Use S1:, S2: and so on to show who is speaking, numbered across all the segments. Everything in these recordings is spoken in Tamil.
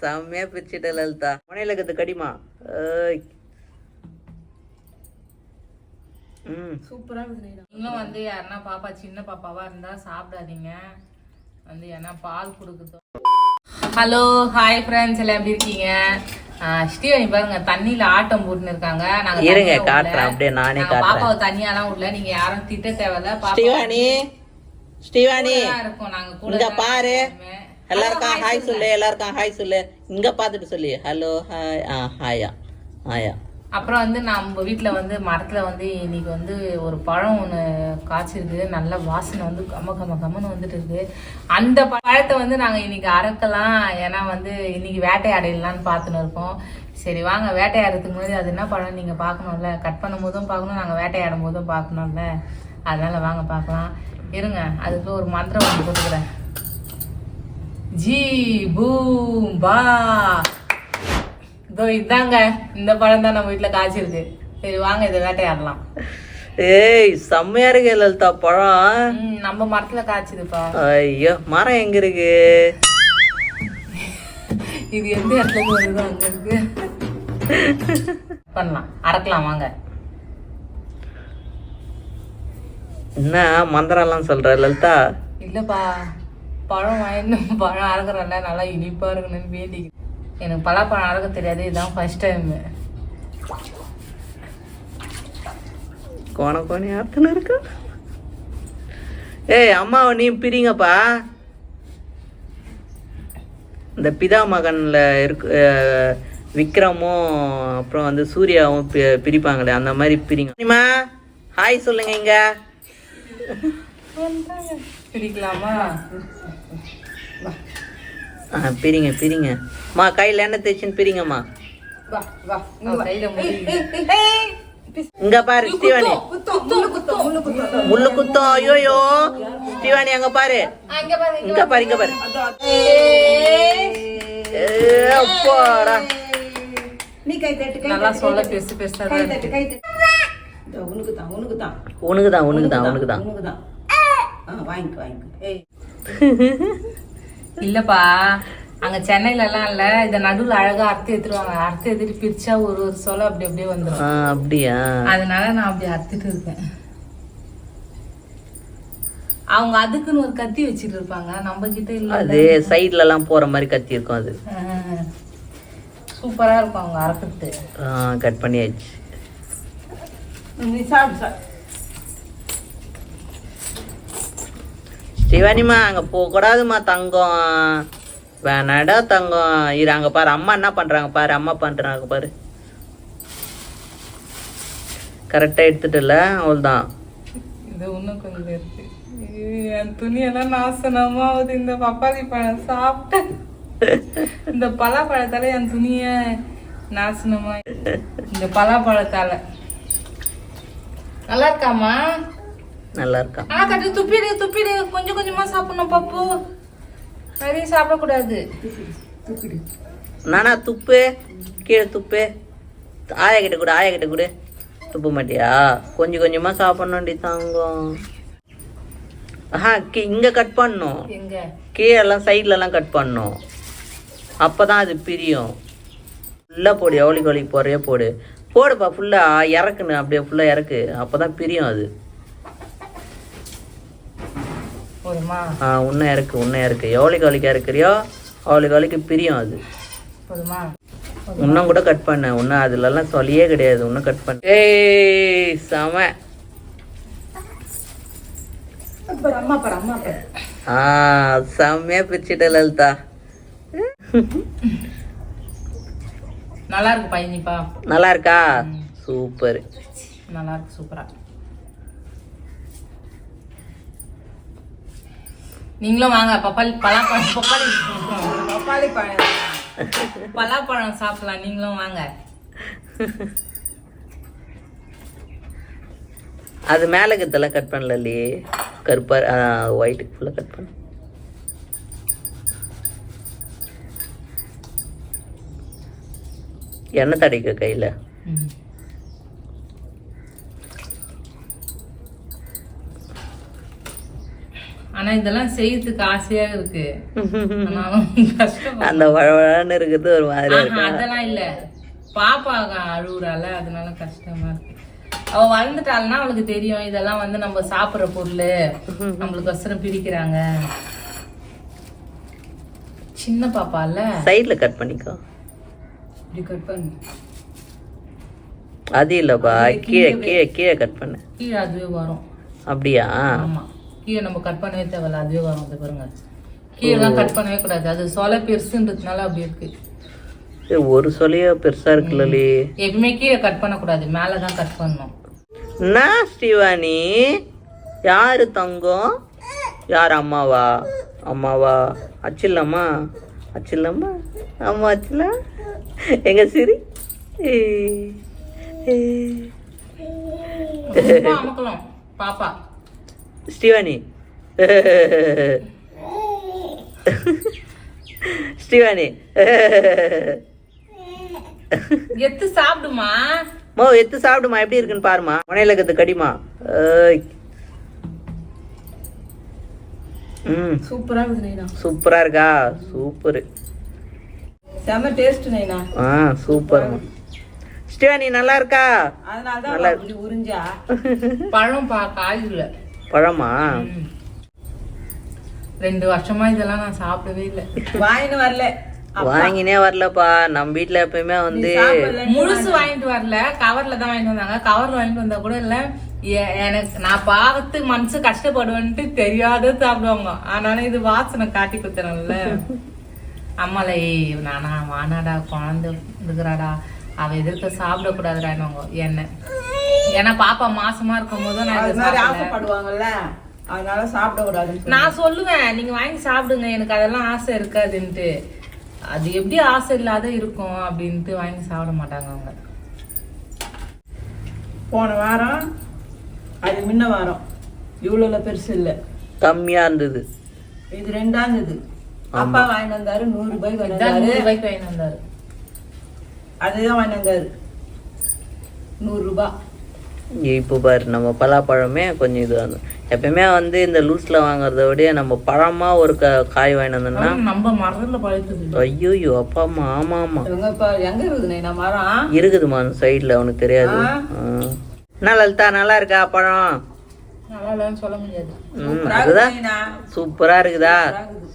S1: செம்மையா பிரிச்சுட்ட லலிதா. முனையில இருக்கிறது கடிமா
S2: சூப்பரா
S3: இன்னும் வந்து யாருன்னா பாப்பா சின்ன பாப்பாவா இருந்தா சாப்பிடாதீங்க. வந்து ஏன்னா பால் கொடுக்குதோ. ஹலோ ஹாய் ஃப்ரெண்ட்ஸ் எல்லாம் எப்படி இருக்கீங்க? ஆஹ் ஸ்ரீவனி பாருங்க தண்ணியில ஆட்டம் போட்டுன்னு இருக்காங்க. நாங்க
S1: இருங்க. காட்டுறேன், அப்படியே நானே.
S3: பாப்பாவை தனியாலாம் விடல நீங்க யாரும் திட்ட தேவையில்ல. பாப்பா
S1: ஸ்ரீவாணி இங்க பாரு. எல்லாருக்கும் ஹாய் சொல்லு எல்லாருக்கும் ஹாய் சொல்லு. இங்க பாத்துட்டு சொல்லு. ஹலோ ஹாய் ஆ ஹாயா ஹாயா
S3: அப்புறம் வந்து நம்ம வீட்டில் வந்து மரத்தில் வந்து இன்னைக்கு வந்து ஒரு பழம் ஒன்று காய்ச்சிருக்கு. நல்ல வாசனை வந்து கம கம கமன்னு வந்துட்டு இருக்கு. அந்த பழத்தை வந்து நாங்கள் இன்னைக்கு அறுக்கலாம். ஏன்னா வந்து இன்னைக்கு வேட்டையாடலான்னு பார்த்துன்னு இருக்கோம். சரி வாங்க. வேட்டையாடுறதுக்கு முன்னாடி அது என்ன பழம் நீங்கள் பார்க்கணும்ல? கட் பண்ணும் போதும் பார்க்கணும் நாங்கள் வேட்டையாடும் போதும் பார்க்கணும்ல? அதனால வாங்க பார்க்கலாம். இருங்க அதுக்கு ஒரு மந்திரம் ஒன்று கொடுக்குறேன். ஜி பூம் பா. இதோ இதாங்க இந்த பழம் தான் நம்ம வீட்டுல காய்ச்சிருக்கு. சரி வாங்க இதை வேட்டையாடலாம்.
S1: ஏய் செம்மையா இருக்கு லலிதா பழம்.
S3: நம்ம மரத்துல காய்ச்சுதுப்பா.
S1: ஐயோ மரம் எங்க இருக்கு?
S3: இது எந்த இடத்துல வருதோ அங்க இருக்கு. பண்ணலாம் அறக்கலாம் வாங்க.
S1: என்ன மந்திரம்லாம் சொல்ற லலிதா?
S3: இல்லப்பா பழம் வாங்கிட்டு பழம் அறக்குறல நல்லா இனிப்பா இருக்கணும்னு வேண்டி எனக்கு பலாப்பழம் அறக்க தெரியாது இதுதான் ஃபர்ஸ்ட் டைம்
S1: கோண கோணி அர்த்தம் இருக்கா. ஏய் அம்மாவை நீ பிரிங்கப்பா. இந்த பிதா மகன்ல இருக்கு விக்ரமும் அப்புறம் வந்து சூர்யாவும் பிரிப்பாங்களே அந்த மாதிரி பிரிங்க. ஹாய் சொல்லுங்க இங்க.
S3: பிடிக்கலாமா?
S1: ஆ, பிரிங்க பிரிங்க. அம்மா கையில் என்ன தேய்ச்சின்னு பிரிங்கம்மா. இங்க பாரு
S2: குத்தம் முள்ளு குத்தம்
S1: ஐயோயோ. ஸ்ரீவாணி அங்க பாரு. இங்க பாரு இங்க பாரு அப்பாடா.
S2: நீ கை தட்டு கை
S3: நல்லா சொல்ல
S2: தட்டு. இதோ உனக்கு தான் உனக்கு தான்
S1: உனக்கு தான் உனக்கு தான் உனக்கு தான்
S2: உனக்கு தான் வாங்கிக்க. வாங்கிக்க
S3: இல்லப்பா அங்க சென்னையில எல்லாம் இல்ல. இத நடுவுல அழகா அறுத்து எடுத்துருவாங்க அறுத்து எடுத்துட்டு பிரிச்சா ஒரு ஒரு சொல்ல அப்படி அப்படியே வந்துரும்.
S1: ஆ, அப்படியா?
S3: அதனால நான் அப்படி அறுத்துட்டு இருக்கேன். அவங்க அதுக்குன்னு ஒரு கத்தி வச்சிட்டு இருப்பாங்க. நம்ம கிட்ட இல்ல.
S1: அது சைட்ல எல்லாம் போற மாதிரி கத்தி இருக்கும் அது.
S3: சூப்பரா இருக்கும் அவங்க அறுக்கிறது
S1: கட் பண்ணியாச்சு.
S2: நீ சாப்பிடு. சாப்பிடு
S1: அங்கே போகக்கூடாதுமா தங்கம். வேணாடா தங்கம். இரு அங்கே பாரு. அம்மா என்ன பண்ணுறாங்க பாரு. அம்மா பண்ணுறாங்க பாரு. கரெக்டாக எடுத்துட்டுல? அவள்தான்
S3: இது இன்னும் கொஞ்சம் இருக்கு. என் துணியெல்லாம் நாசனமா ஆகுது. இந்த பப்பாளி பழம் சாப்பிட்டேன் இந்த பலாப்பழத்தால என் துணிய நாசனமா இந்த பலாப்பழத்தால. நல்லா இருக்காமா
S1: நல்லா இருக்கா
S3: ஆ கட்டு துப்பிடு துப்பிடு. கொஞ்சம் கொஞ்சமா சாப்பிடணும் பப்பு. நிறைய சாப்பிடக்கூடாது.
S1: நானா துப்பு கீழே துப்பு. ஆயா கிட்ட கூட ஆயா கிட்ட கூட. துப்ப மாட்டியா? கொஞ்சம் கொஞ்சமா சாப்பிடணும்டி தங்கம். ஆஹா கீ- இங்க கட் பண்ணணும்
S3: எங்க?
S1: கீழெல்லாம் சைட்ல எல்லாம் கட் பண்ணணும் அப்பதான் அது பிரியும். ஃபுல்லா போடு எவ்வளோ கோழி போடுறியோ போடு. போடுப்பா ஃபுல்லா இறக்குன்னு அப்படியே ஃபுல்லா இறக்கு. அப்பதான் பிரியும் அது.
S3: போதுமா
S1: ஆ இன்னும் இறக்கு இன்னும் இறக்கு. எவ்வளோ கோழிக்கு இறக்குறியோ அவ்வளோ கோழிக்கு பிரியும் அது.
S3: போதுமா?
S1: இன்னும் கூட கட் பண்ண. இன்னும் அதுலலாம் சொல்லியே கிடையாது. இன்னும் கட் பண்ண. ஏய் செம. ஆ செம்மையா பிரிச்சுட்ட லலிதா.
S3: நல்லா இருக்கு பையனிப்பா
S1: நல்லா இருக்கா சூப்பர்.
S3: நல்லா இருக்கு சூப்பரா. நீங்களும் வாங்க பப்பாளி பலாப்பழம் பப்பாளி.
S2: பப்பாளி பழம்.
S3: பலாப்பழம் சாப்பிடலாம் நீங்களும் வாங்க.
S1: அது மேலே இருக்கிறதெல்லாம் கட் பண்ணல இல்லையே கருப்பா ஒயிட்டுக்கு ஃபுல்லாக கட் பண்ண. எண்ணெய் தடைக்க கையில்.
S3: ஆனா இதெல்லாம் செய்யறதுக்கு ஆசையா இருக்கு.
S1: அந்த வழவழன்னு இருக்குது ஒரு மாதிரி
S3: அதெல்லாம் இல்ல. பாப்பா அழுகுறால அதனால கஷ்டமா இருக்கு. அவ வளர்ந்துட்டாள்னா அவளுக்கு தெரியும் இதெல்லாம் வந்து நம்ம சாப்பிடுற பொருள். நம்மளுக்கு வசரம் பிரிக்கிறாங்க. சின்ன பாப்பால?
S1: சைடுல கட் பண்ணிக்கோ.
S2: இப்படி கட் பண்ணு.
S1: அது இல்லப்பா கீழே கீழே கீழே கட் பண்ணு.
S3: கீழே அதுவே வரும்.
S1: அப்படியா?
S3: ஆமா. கீழே நம்ம கட் பண்ணவே தேவையில்ல. அதுவே வரும். அது பாருங்க. கீழே கட் பண்ணவே கூடாது. அது சொலை பெருசுன்றதுனால அப்படி இருக்கு.
S1: ஒரு சொல்லிய பெருசா இருக்குல்லி
S3: எப்பவுமே கீழே கட் பண்ணக்கூடாது. மேலதான் கட் பண்ணணும்.
S1: என்ன ஸ்ரீவாணி? யாரு தங்கம்? யார் அம்மாவா? அம்மாவா? அச்சில்லம்மா அச்சில்லம்மா அம்மா அச்சில்ல எங்க சிரி?
S3: அமுக்கலாம் பாப்பா.
S1: ஸ்ரீவாணி. ஸ்ரீவாணி.
S3: எத்து சாப்பிடுமா?
S1: மோ எத்து சாப்பிடுமா? எப்படி இருக்குன்னு பாருமா. முனையில கடிமா. ம்.
S2: சூப்பரா இருக்குது
S1: சூப்பரா இருக்கா? சூப்பர்.
S2: செம டேஸ்ட் நைனா.
S1: ஆ சூப்பர். ஸ்ரீவாணி நல்லா இருக்கா?
S2: அதனால தான் உறிஞ்சா.
S3: பழம் பா காய் இல்ல.
S1: பழமா.
S3: ரெண்டு வருஷமா இதெல்லாம் நான் சாப்பிடவே இல்லை.
S2: வாங்கின்னு வரல.
S1: வாங்கினே வரலப்பா. நம்ம வீட்ல எப்பயுமே வந்து
S3: முழுசு வாங்கிட்டு வரல. கவர்ல தான் வாங்கிட்டு வந்தாங்க. கவர்ல வாங்கிட்டு வந்தா கூட இல்ல. எனக்கு நான் பார்த்து மனசு கஷ்டப்படுவேன்ட்டு தெரியாத சாப்பிடுவாங்க. ஆனாலும் இது வாசனை காட்டி குத்துறேன்ல. அம்மால நானா வானாடா குழந்தை இருக்கிறாடா. அவ எதிர்க்க சாப்பிடக்கூடாதுடாங்க என்ன? ஏன்னா பாப்பா மாசமா இருக்கும் போது நான்.
S2: ஆசைப்படுவாங்கல்ல. அதனால சாப்பிடக்கூடாதுன்னு
S3: நான் சொல்லுவேன் நீங்க வாங்கி சாப்பிடுங்க எனக்கு அதெல்லாம் ஆசை இருக்காதுன்ட்டு. அது எப்படி ஆசை இல்லாத இருக்கும் அப்படின்ட்டு வாங்கி சாப்பிட மாட்டாங்க அவங்க.
S2: போன வாரம் அது முன்ன வாரம் இவ்வளோ பெருசு இல்லை.
S1: கம்மியா இருந்தது.
S2: இது ரெண்டாம் இது அப்பா வாங்கிட்டு வந்தாரு நூறு வந்தாரு.
S3: ரூபாய்க்கு வாங்கிட்டு வந்தாரு.
S2: அதுதான் வாங்கிட்டு வந்தாரு. நூறு ரூபாய்
S1: இப்போ பாரு நம்ம பலாப்பழமே கொஞ்சம் இது வந்து. எப்பயுமே வந்து இந்த லூஸ்ல வாங்குறத விட நம்ம பழமா ஒரு க காய்
S3: ஆனா நம்ம மரத்துல பழுத்துது.
S1: ஐயோ அப்பா அம்மா ஆமா ஆமா.
S2: இவங்க இப்ப எங்க இருக்குது நைனா மரம்.
S1: இருக்குதுமா அந்த சைடுல உனக்கு தெரியாது. என்ன லலிதா நல்லா இருக்கா பழம்? அதுதான்.
S2: நைனா.
S1: சூப்பரா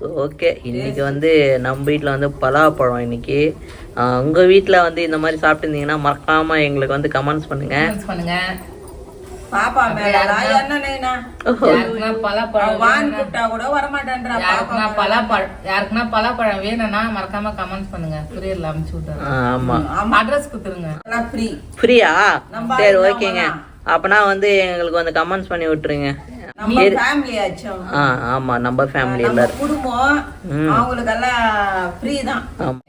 S1: இருக்குதா ஓகே இன்னைக்கு வந்து நம்ம வீட்டில் வந்து பலாப்பழம் இன்னைக்கு. ஆ, உங்க வீட்டில் வந்து இந்த மாதிரி சாப்பிட்டுருந்தீங்கன்னா மறக்காம எங்களுக்கு வந்து கமெண்ட்ஸ் பண்ணுங்க.
S3: Comments பண்ணுங்க.
S2: பாப்பா
S3: யாருக்குன்னா பலாப்பழம் வேணும்னா மறக்காம கமெண்ட்ஸ் பண்ணுங்க. குரியர்ல அமுச்சு விட்டுறேன்.
S1: ஆமா.
S3: அட்ரஸ் கொடுத்துருங்க.
S2: ஃப்ரீ
S1: ஃப்ரீயா
S2: நம்ம
S1: சரி ஓகேங்க. அப்பனா வந்து எங்களுக்கு வந்து கமெண்ட்ஸ் பண்ணி விட்டுருங்க.
S2: நம்ம ஃபேமிலி ஆச்சும்
S1: ஆ ஆமா நம்ம ஃபேமிலி
S2: நம்ம
S1: எல்லாரும்
S2: குடும்பம் ஃப்ரீ தான்.
S1: ஆமா.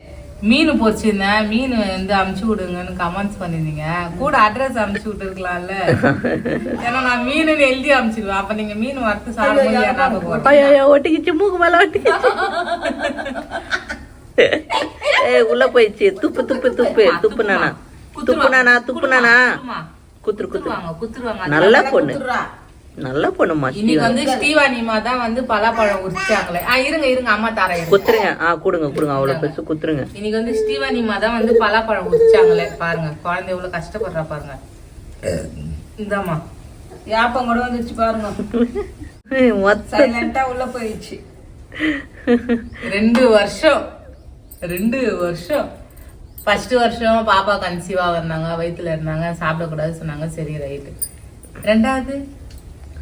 S3: மீன் பொரிச்சிருந்தேன் மீன் வந்து அமுச்சு விடுங்கன்னு கமெண்ட்ஸ் பண்ணிருந்தீங்க. கூட அட்ரஸ் அமுச்சு விட்டுருக்கலாம்ல. ஏன்னா நான் மீன் எழுதி அமுச்சிடுவேன் அப்ப நீங்க மீன் வறுத்து
S1: ஐயோ ஒட்டிக்கிச்சு மூக்கு மேல ஒட்டிக்கிச்சு. ஏய் உள்ள போயிடுச்சு. துப்பு துப்பு துப்பு. துப்பு நானா துப்பு நானா துப்பு நானா
S3: குத்துமா.
S1: குத்துரு குத்துரு.
S3: குத்துருவாங்க குத்துருவாங்க.
S1: நல்ல பொண்ணு. நல்ல பொண்ணுமா
S3: இன்னைக்கு வந்து ஸ்ரீவாணிமா தான் வந்து பலாப்பழம் உரிச்சாங்களே. ஆ இருங்க இருங்க அம்மா இருங்க.
S1: குத்துருங்க. ஆ கொடுங்க கொடுங்க. அவ்வளவு பெருசு குத்துருங்க.
S3: இன்னைக்கு வந்து ஸ்ரீவாணிமா தான் வந்து பலாப்பழம் உரிச்சாங்களே. பாருங்க குழந்தை எவ்வளவு கஷ்டப்படுறா பாருங்க. இந்தாம்மா.
S2: யாப்பம் கூட வந்துச்சு பாருங்க. சைலண்டா உள்ள போயிடுச்சு.
S3: ரெண்டு வருஷம். ரெண்டு வருஷம். ஃபர்ஸ்ட் வருஷம் பாப்பா கன்சீவா வந்தாங்க வயித்துல இருந்தாங்க சாப்பிடக்கூடாது சொன்னாங்க. சரி ரைட்டு ரெண்டாவது?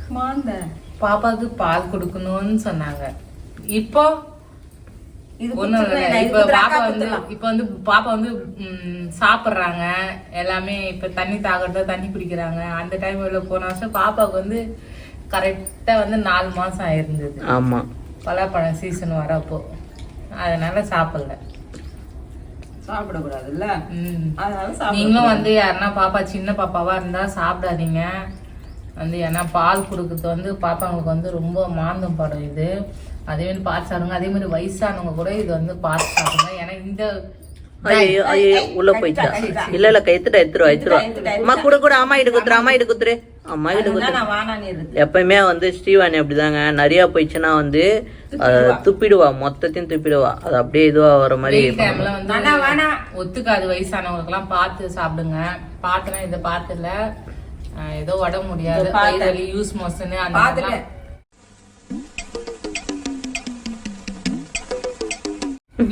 S2: மாந்த
S3: பாப்பாவுக்கு பால் கொடுக்கணும்னு சொன்னாங்க. இப்போ இப்ப பாப்பா வந்து
S2: குத்துறேன்.
S3: இப்ப வந்து பாப்பா வந்து சாப்பிடுறாங்க. எல்லாமே இப்ப தண்ணி தாகட்டும் தண்ணி குடிக்கிறாங்க. அந்த டைம்ல போன வருஷம் பாப்பாவுக்கு வந்து கரெக்டா வந்து நாலு மாசம் ஆயிருந்தது.
S1: ஆமா.
S3: பலாப்பழம் சீசன் வரப்போ. அதனால சாப்பிடல.
S2: சாப்பிடக்கூடாதுல்ல?
S3: ம்.
S2: அதனால சாப்பிட
S3: நீங்களும் வந்து யாருன்னா பாப்பா சின்ன பாப்பாவா இருந்தா சாப்பிடாதீங்க. வந்து ஏன்னா பால் கொடுக்கறது வந்து பாப்பாங்களுக்கு வந்து ரொம்ப மாந்தம் படம் இது. அதே மாதிரி பார்த்து சாப்பிடுங்க. அதே மாதிரி வயசானவங்க கூட இது வந்து பார்த்து சாப்பிடுங்க. ஏன்னா இந்த
S1: ஐயோ ஐயோ உள்ள போயிட்டா. இல்ல இல்ல கைத்துட்டா எடுத்துருவா எடுத்துருவா அம்மா கூட கூட அம்மா இடு குத்துரு அம்மா இடு குத்துரு. அம்மா
S2: இருக்கு
S1: எப்பயுமே வந்து ஸ்ரீவாணி அப்படிதாங்க. நிறைய போயிடுச்சுன்னா வந்து துப்பிடுவா. மொத்தத்தையும் துப்பிடுவா. அது அப்படியே இதுவா வர மாதிரி.
S3: ஒத்துக்காது வயசானவங்களுக்கு எல்லாம் பார்த்து சாப்பிடுங்க. பார்த்துனா இதை பார்த்துல ஏதோ உடம்பு முடியாது வலி யூஸ் மோஷன் அந்த
S2: பாத்துட்டேன்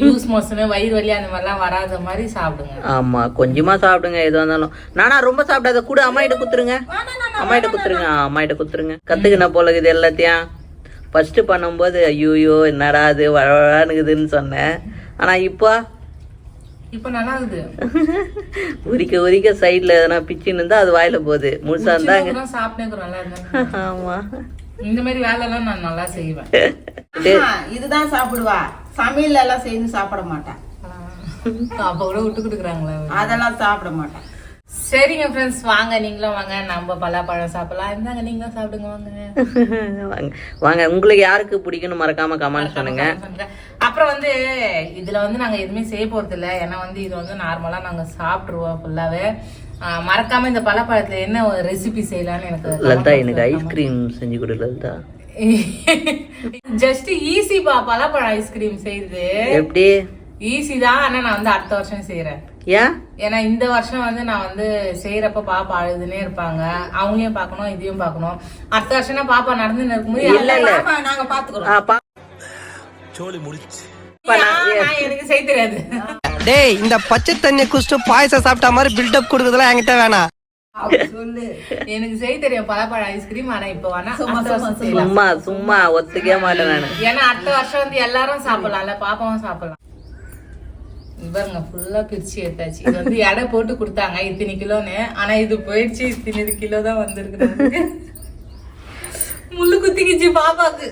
S3: யூஸ் மோஷன் வயிறு வலி அந்த மாதிரிலாம் வராத மாதிரி சாப்பிடுங்க.
S1: ஆமா கொஞ்சமா சாப்பிடுங்க எதுவா இருந்தாலும். நானா ரொம்ப சாப்பிடாத கூட அம்மா கிட்ட குத்துருங்க. அம்மா கிட்ட குத்துருங்க ஆ, அம்மா கிட்ட குத்துருங்க. கத்துக்கின போல இது எல்லாத்தையும். ஃபர்ஸ்ட் பண்ணும்போது ஐயோ என்னடா அது வளனுக்குதுன்னு சொன்னேன். ஆனா இப்போ
S3: இப்ப நல்லா
S1: உரிக்க உரிக்க சைடுல எதனா பிச்சுன்னு இருந்தா அது வாயில போகுது. முழுசா இருந்தாங்க
S3: சாப்பிட்டே நல்லா இருந்தா
S1: ஆமா.
S3: இந்த மாதிரி வேலை எல்லாம் நான் நல்லா செய்வேன்.
S2: இதுதான் சாப்பிடுவா. சமையல் எல்லாம் செய்து சாப்பிட மாட்டேன்.
S3: அப்ப கூட விட்டு கொடுக்குறாங்களா.
S2: அதெல்லாம் சாப்பிட மாட்டேன்.
S3: சரிங்க ஃப்ரெண்ட்ஸ் வாங்க நீங்களும் வாங்க. நம்ம பலாப்பழம் சாப்பிடலாம். இருந்தாங்க நீங்களும் சாப்பிடுங்க வாங்க.
S1: வாங்க. உங்களுக்கு யாருக்கு பிடிக்கும்னு மறக்காம கமெண்ட் பண்ணுங்க.
S3: அப்புறம் வந்து இதுல வந்து நாங்க எதுவுமே செய்ய போறது இல்ல ஏன்னா வந்து இது வந்து நார்மலா நாங்க சாப்பிட்டுருவோம் ஃபுல்லாவே மறக்காம இந்த பலாப்பழத்துல என்ன ரெசிபி செய்யலாம்னு எனக்கு
S1: லலிதா எனக்கு ஐஸ்கிரீம் செஞ்சு கொடு லலிதா
S3: ஜஸ்ட் ஈஸி பா பலாப்பழம் ஐஸ்கிரீம் செய்யுது
S1: எப்படி?
S3: ஈஸி தான் ஆனா நான் வந்து அடுத்த வருஷம் செய்யறேன்
S1: ஏன்
S3: ஏன்னா இந்த வருஷம் வந்து நான் வந்து செய்யறப்ப பாப்பா அழுதுனே இருப்பாங்க. அவங்களையும் பார்க்கணும் இதையும் பார்க்கணும். அடுத்த வருஷம்னா பாப்பா நடந்து இருக்கும்போது
S1: இல்ல இல்ல.
S2: ஆமா, நாங்க பாத்துக்கிறோம்.
S3: எனக்கு செய்ய தெரியாது.
S4: டேய் இந்த பச்சை தண்ணிய குடிச்சிட்டு பாயசம் சாப்பிட்ட மாதிரி பில்டப் கொடுக்குறதுலாம் என்கிட்ட வேணாம்.
S3: எனக்கு செய்ய தெரியும் பலாப்பழ ஐஸ்கிரீம் ஆனா இப்ப வேணா
S2: சும்மா, சும்மா,
S1: ஒத்துக்கவே மாட்டேன் நானு.
S3: ஏன்னா அடுத்த வருஷம் வந்து எல்லாரும் சாப்பிடலாம்ல பாப்பாவும் சாப்பிடலாம். இங்க பாருங்க ஃபுல்லா பிரிச்சு எடுத்தாச்சு. இது வந்து எடை போட்டு கொடுத்தாங்க இத்தனை கிலோன்னு. ஆனா இது போயிடுச்சு இத்தனை கிலோ தான் வந்திருக்கு. முள்ளு குத்திக்கிச்சு பாப்பாக்கு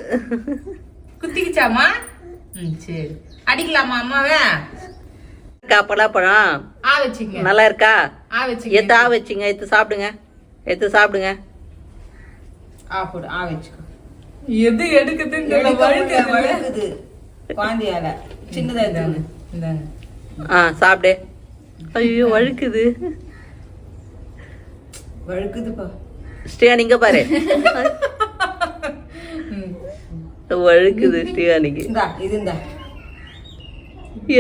S3: குத்திக்கிச்சாமா ம் சரி. அடிக்கலாமா அம்மாவே?
S1: இருக்கா பலாப்பழம்
S3: ஆ வச்சுங்க
S1: நல்லா இருக்கா?
S3: ஆ வச்சுங்க
S1: எத்து ஆ வச்சுங்க எடுத்து சாப்பிடுங்க. எடுத்து சாப்பிடுங்க.
S2: ஆ போடு ஆ வச்சுக்கோ.
S3: எது எடுக்குதுன்னு தெரியல, வழுக்குது.
S2: குழந்தையால. சின்னதா
S3: இந்தாங்க.
S1: ஆ சாப்பிடு. ஐயோ வழுக்குது.
S2: வழுக்குதுப்பா.
S1: ஸ்ரீயா நீங்க பாரு. வழுக்குது
S2: இந்தா இது இந்தா.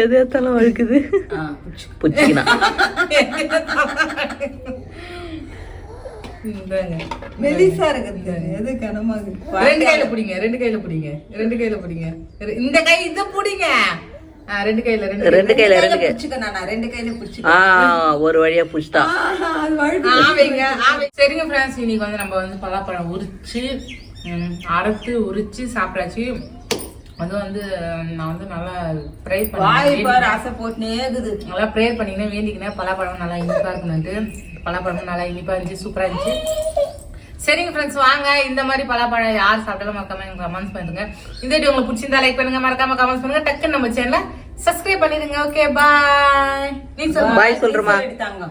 S1: எது எடுத்தாலும் வழுக்குது.
S2: மெலிசா இருக்குது எது கனமா இருக்கு?
S3: ரெண்டு கையில பிடிங்க ரெண்டு கையில பிடிங்க ரெண்டு கையில பிடிங்க. இந்த கை இத பிடிங்க. ரெண்டு கையில ரெண்டு
S1: ரெண்டு கையில ரெண்டு கை.
S2: ரெண்டு கையில பிடிச்சுக்க.
S1: ஆ ஒரு வழியா புடிச்சிட்டா.
S3: ஆவை சரிங்க ஃப்ரெண்ட்ஸ். இன்னைக்கு வந்து நம்ம வந்து பலாப்பழம் உரிச்சு அறுத்து உரிச்சு சாப்பிட்டாச்சு. அது வந்து நான் வந்து நல்லா ப்ரை பண்ணி
S2: பாரு ஆசை போட்டுனே இருக்குது.
S3: நல்லா ப்ரேயர் பண்ணிக்கினேன் வேண்டிக்கினேன். பலாப்பழம் நல்லா இனிப்பா இருக்கணும்ட்டு பலாப்பழம் நல்லா இனிப்பா இருந்துச்சு சூப்பரா இருந்துச்சு. சரிங்க ஃப்ரெண்ட்ஸ் வாங்க. இந்த மாதிரி பலாப்பழம் யார் சாப்பிட்டாலும் மறக்காம எனக்கு கமெண்ட்ஸ் பண்ணுங்க. இந்த வீடியோ உங்களுக்கு பிடிச்சிருந்தா லைக் பண்ணுங்க மறக்காம கமெண்ட்ஸ் பண்ணுங்க. டக்குன்னு நம்ம சேனலை சப்ஸ்கிரைப் பண்ணிடுங்க. ஓகே பாய் நீ சொல்லுங்க
S1: பாய் சொல்றமா
S2: எடுத்தாங்க.